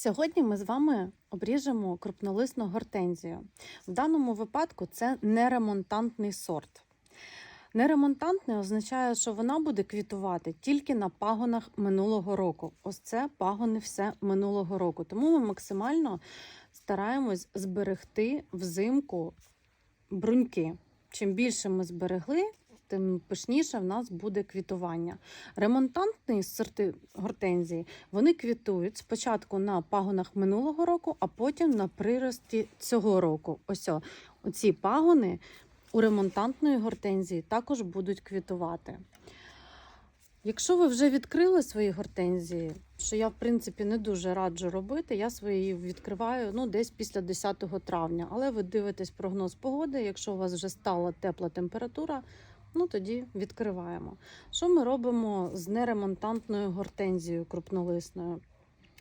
Сьогодні ми з вами обріжемо крупнолисну гортензію. В даному випадку це неремонтантний сорт. Неремонтантний означає, що вона буде квітувати тільки на пагонах минулого року. Ось це пагони все минулого року. Тому ми максимально стараємось зберегти взимку бруньки. Чим більше ми зберегли, тим пишніше в нас буде квітування. Ремонтантні сорти гортензії вони квітують спочатку на пагонах минулого року, а потім на прирості цього року. Ось о, оці пагони у ремонтантної гортензії також будуть квітувати. Якщо ви вже відкрили свої гортензії, що я в принципі не дуже раджу робити, я свої відкриваю ну, десь після 10 травня. Але ви дивитесь прогноз погоди. Якщо у вас вже стала тепла температура, ну тоді відкриваємо. Що ми робимо з неремонтантною гортензією крупнолисною?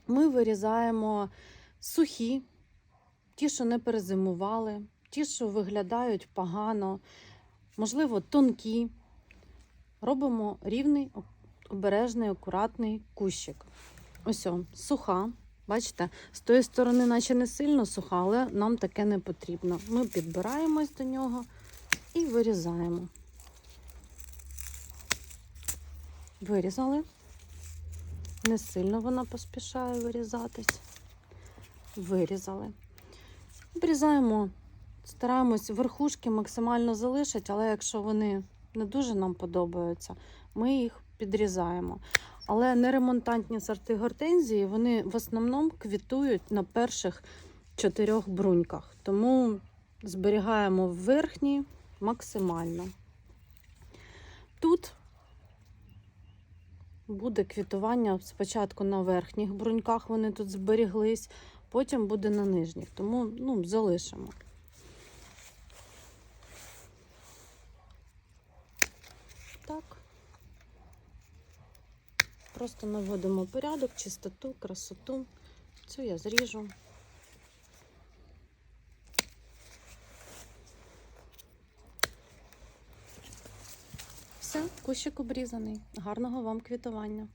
Ми вирізаємо сухі, ті, що не перезимували, ті, що виглядають погано, можливо, тонкі. Робимо рівний, обережний, акуратний кущик. Ось суха. Бачите, з тої сторони, наче не сильно суха, але нам таке не потрібно. Ми підбираємось до нього і вирізаємо. Вирізали. Не сильно вона поспішає вирізатись. Вирізали. Обрізаємо, стараємось верхушки максимально залишити, але якщо вони не дуже нам подобаються, ми їх підрізаємо. Але неремонтантні сорти гортензії, вони в основному квітують на перших чотирьох бруньках. Тому зберігаємо верхні максимально. Тут буде квітування спочатку на верхніх бруньках, вони тут зберіглись, потім буде на нижніх. Тому ну, залишимо. Так. Просто наводимо порядок, чистоту, красоту. Цю я зріжу. Кущик обрізаний. Гарного вам квітування.